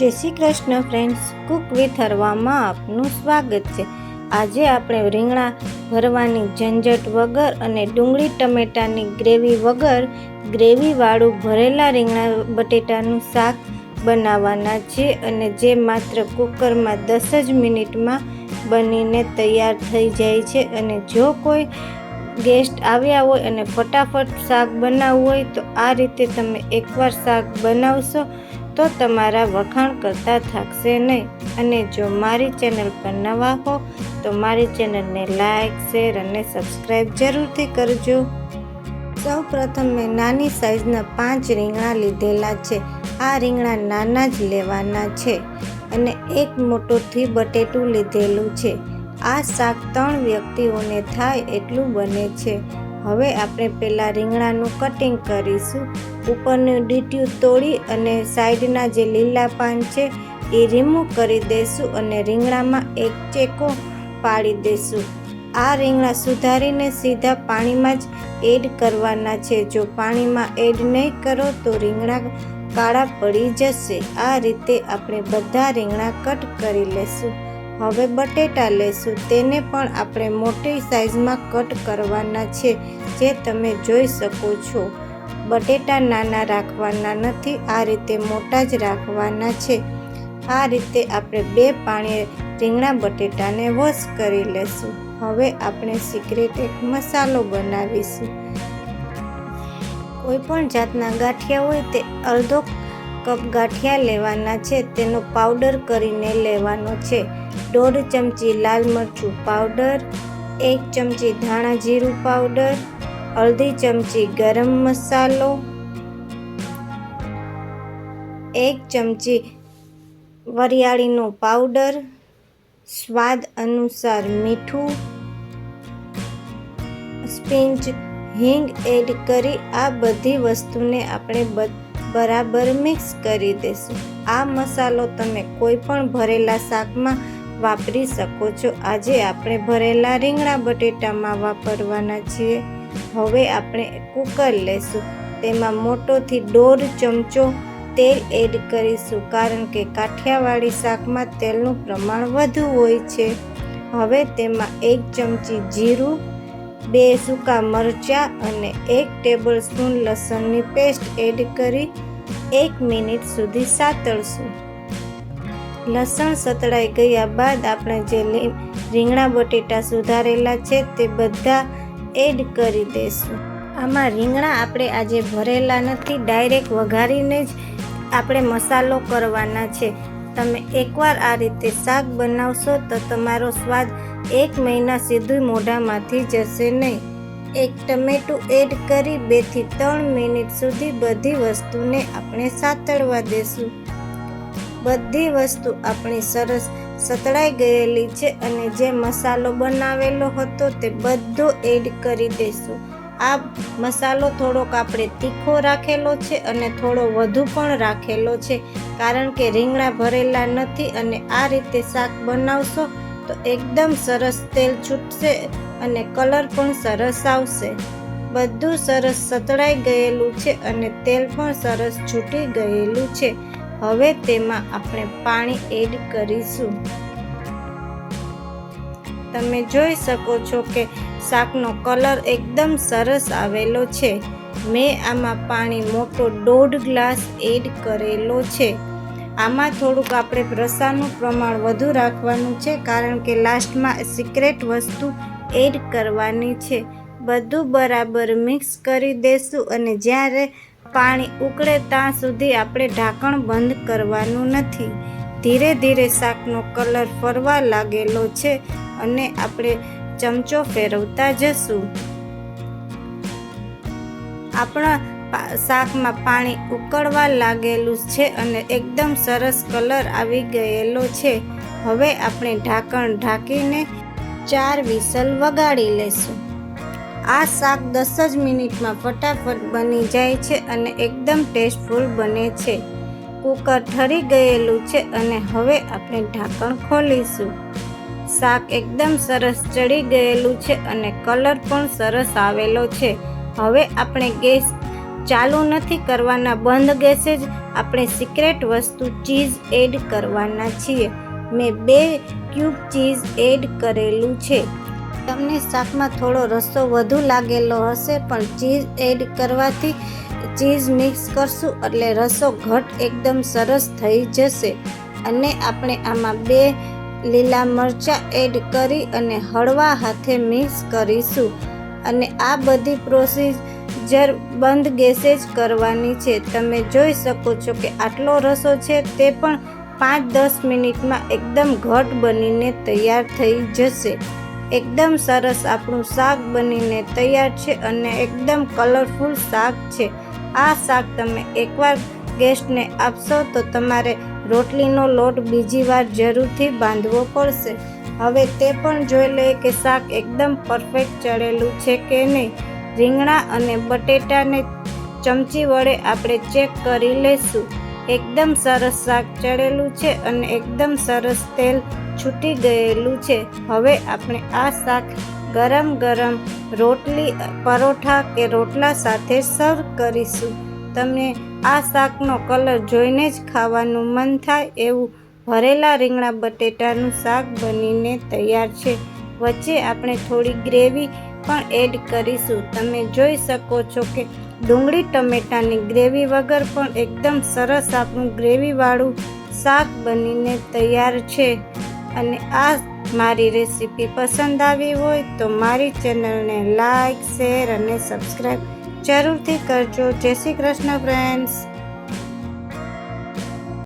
જય Shri Krishna friends cook with હરવામાં આપનું સ્વાગત છે. આજે આપણે રીંગણા ભરવાની ઝંઝટ વગર અને ડુંગળી ટમેટાની ગ્રેવી વગર ગ્રેવીવાળું ભરેલા રીંગણા બટેટાનું શાક બનાવવાના છે અને જે માત્ર કુકરમાં દસ જ મિનિટમાં બનીને તૈયાર થઈ જાય છે અને જો કોઈ ગેસ્ટ આવ્યા હોય અને ફટાફટ શાક બનાવવું હોય તો આ રીતે તમે એકવાર શાક બનાવશો તો તમારા વખાણ કરતા થાકશે નહીં. અને જો મારી ચેનલ પર નવા હો, તો મારી ચેનલને લાઈક, શેર અને સબસ્ક્રાઈબ જરૂરથી કરજો. સૌ પ્રથમ મેં નાની સાઈઝના પાંચ રીંગણા લીધેલા છે. આ રીંગણા નાના જ લેવાના છે અને એક મોટોથી બટેટું લીધેલું છે. આ શાક ત્રણ વ્યક્તિઓને થાય એટલું બને છે. હવે આપણે પહેલાં રીંગણાનું કટિંગ કરીશું. ઉપરનું ડીટ્યું તોડી અને સાઈડના જે લીલા પાન છે, એ રિમૂવ કરી દઈશું અને રીંગણામાં એક ચેકો પાડી દઈશું આ રીંગણા સુધારીને સીધા પાણીમાં જ એડ કરવાના છે. જો પાણીમાં એડ નહીં કરો તો રીંગણા કાળા પડી જશે. આ રીતે આપણે બધા રીંગણા કટ કરી લેશું. હવે બટેટા લેશું. તેને પણ આપણે મોટી સાઈઝમાં કટ કરવાના છે, જે તમે જોઈ શકો છો. બટેટા નાના રાખવાના નથી, આ રીતે મોટા જ રાખવાના છે. આ રીતે આપણે બે પાણી રીંગણા બટેટાને વોશ કરી લેશું. હવે આપણે સિક્રેટ એક મસાલો બનાવીશું. કોઈ પણ જાતના ગાંઠિયા હોય તે અડધો કપ ગાંઠિયા લેવાના છે, તેનો પાવડર કરીને લેવાનો છે. દોઢ ચમચી લાલ મરચું પાવડર એક ચમચી ધાણા જીરું પાવડર અડધી ચમચી ગરમ મસાલો, એક ચમચી વરિયાળીનો પાવડર, સ્વાદ અનુસાર મીઠું સ્પિંચ હિંગ એડ કરી આ બધી વસ્તુને આપણે બરાબર મિક્સ કરી દઈશું આ મસાલો તમે કોઈ પણ ભરેલા શાકમાં વાપરી શકો છો. આજે આપણે ભરેલા રીંગણા બટેટામાં વાપરવાના છીએ. હવે આપણે કુકર લેશું. તેમાં મોટોથી દોઢ ચમચો તેલ એડ કરીશું, કારણ કે કાઠિયાવાડી શાકમાં તેલનું પ્રમાણ વધુ હોય છે. હવે તેમાં એક ચમચી જીરું, બે સૂકા મરચાં અને એક ટેબલ સ્પૂન લસણની પેસ્ટ એડ કરી એક મિનિટ સુધી સાતળશું. લસણ સતળાઈ ગયા બાદ આપણે જે રીંગણા બટેટા સુધારેલા છે તે બધા એડ કરી દઈશું આમાં રીંગણા આપણે આજે ભરેલા નથી, ડાયરેક્ટ વઘારીને જ આપણે મસાલો કરવાના છે. તમે એકવાર આ રીતે શાક બનાવશો તો તમારો સ્વાદ એક મહિના સીધું મોઢામાંથી જશે નહીં. એક ટમેટું એડ કરી બેથી ત્રણ મિનિટ સુધી બધી વસ્તુને આપણે સાતળવા દેશું. બધી વસ્તુ આપણી સરસ સતળાઈ ગયેલી છે અને જે મસાલો બનાવેલો હતો તે બધો એડ કરી દઈશું આ મસાલો થોડોક આપણે તીખો રાખેલો છે અને થોડો વધુ પણ રાખેલો છે. કારણ કે રીંગણા ભરેલા નથી અને આ રીતે શાક બનાવશો તો એકદમ સરસ તેલ છૂટશે અને કલર પણ સરસ આવશે. બધું સરસ સતળાઈ ગયેલું છે અને તેલ પણ સરસ છૂટી ગયેલું છે. હવે તેમાં આપણે પાણી એડ કરીશું. તમે જોઈ શકો છો કે શાકનો કલર એકદમ સરસ આવેલો છે. મેં આમાં પાણી મોટો દોઢ ગ્લાસ એડ કરેલો છે. આમાં થોડુંક આપણે રસાનું પ્રમાણ વધુ રાખવાનું છે, કારણ કે લાસ્ટમાં સિક્રેટ વસ્તુ એડ કરવાની છે. બધું બરાબર મિક્સ કરી દઈશું અને જ્યારે પાણી ઉકળે ત્યાં સુધી આપણે ઢાંકણ બંધ કરવાનું નથી. ધીરે ધીરે શાકનો કલર ફરવા લાગેલો છે અને આપણે ચમચો ફેરવતા જશું. આપણા શાકમાં પાણી ઉકળવા લાગેલું છે અને એકદમ સરસ કલર આવી ગયેલો છે. હવે આપણે ઢાંકણ ઢાંકીને ચાર વિસલ વગાડી લેશું. આ શાક દસ જ મિનિટમાં ફટાફટ બની જાય છે અને એકદમ ટેસ્ટફુલ બને છે. કુકર ઠરી ગયેલું છે અને હવે આપણે ઢાંકણ ખોલીશું. શાક એકદમ સરસ ચડી ગયેલું છે અને કલર પણ સરસ આવેલો છે. હવે આપણે ગેસ ચાલુ નથી કરવાના, બંધ ગેસે જ આપણે સિક્રેટ વસ્તુ ચીઝ એડ કરવાના છીએ. મેં બે ક્યુબ ચીઝ એડ કરેલું છે. તમને શાકમાં થોડો રસો વધુ લાગેલો હશે, પણ ચીઝ એડ કરવાથી ચીઝ મિક્સ કરશું એટલે રસો ઘટ એકદમ સરસ થઈ જશે. અને આપણે આમાં બે લીલા મરચાં એડ કરી અને હળવા હાથે મિક્સ કરીશું. અને આ બધી પ્રોસીજર બંધ ગેસે જ કરવાની છે. તમે જોઈ શકો છો કે આટલો રસો છે તે પણ પાંચ દસ મિનિટમાં એકદમ ઘટ બનીને તૈયાર થઈ જશે. એકદમ સરસ આપણું શાક બનીને તૈયાર છે અને એકદમ કલરફુલ શાક છે. આ શાક તમે એકવાર ગેસ્ટને આપશો તો તમારે રોટલીનો લોટ બીજી વાર જરૂરથી બાંધવો પડશે. હવે તે પણ જોઈ લે કે શાક એકદમ પરફેક્ટ ચડેલું છે કે નહીં. રીંગણા અને બટેટાને ચમચી વડે આપણે ચેક કરી લઈશું એકદમ સરસ શાક ચડેલું છે અને એકદમ સરસ તેલ છૂટી ગયેલું છે. હવે આપણે આ શાક ગરમ ગરમ રોટલી, પરોઠા કે રોટલા સાથે સર્વ કરીશું. તમને આ શાકનો કલર જોઈને જ ખાવાનું મન થાય એવું ભરેલા રીંગણા બટેટાનું શાક બનીને તૈયાર છે. વચ્ચે આપણે થોડી ગ્રેવી પણ એડ કરીશું. તમે જોઈ શકો છો કે ડુંગળી ટમેટાની ગ્રેવી વગર પણ એકદમ સરસ આપણું ગ્રેવીવાળું શાક બનીને તૈયાર છે. અને આ મારી રેસીપી પસંદ આવી હોય તો મારી ચેનલને લાઈક, શેર અને સબસ્ક્રાઈબ જરૂરથી કરજો. જય શ્રી કૃષ્ણ ફ્રેન્ડ્સ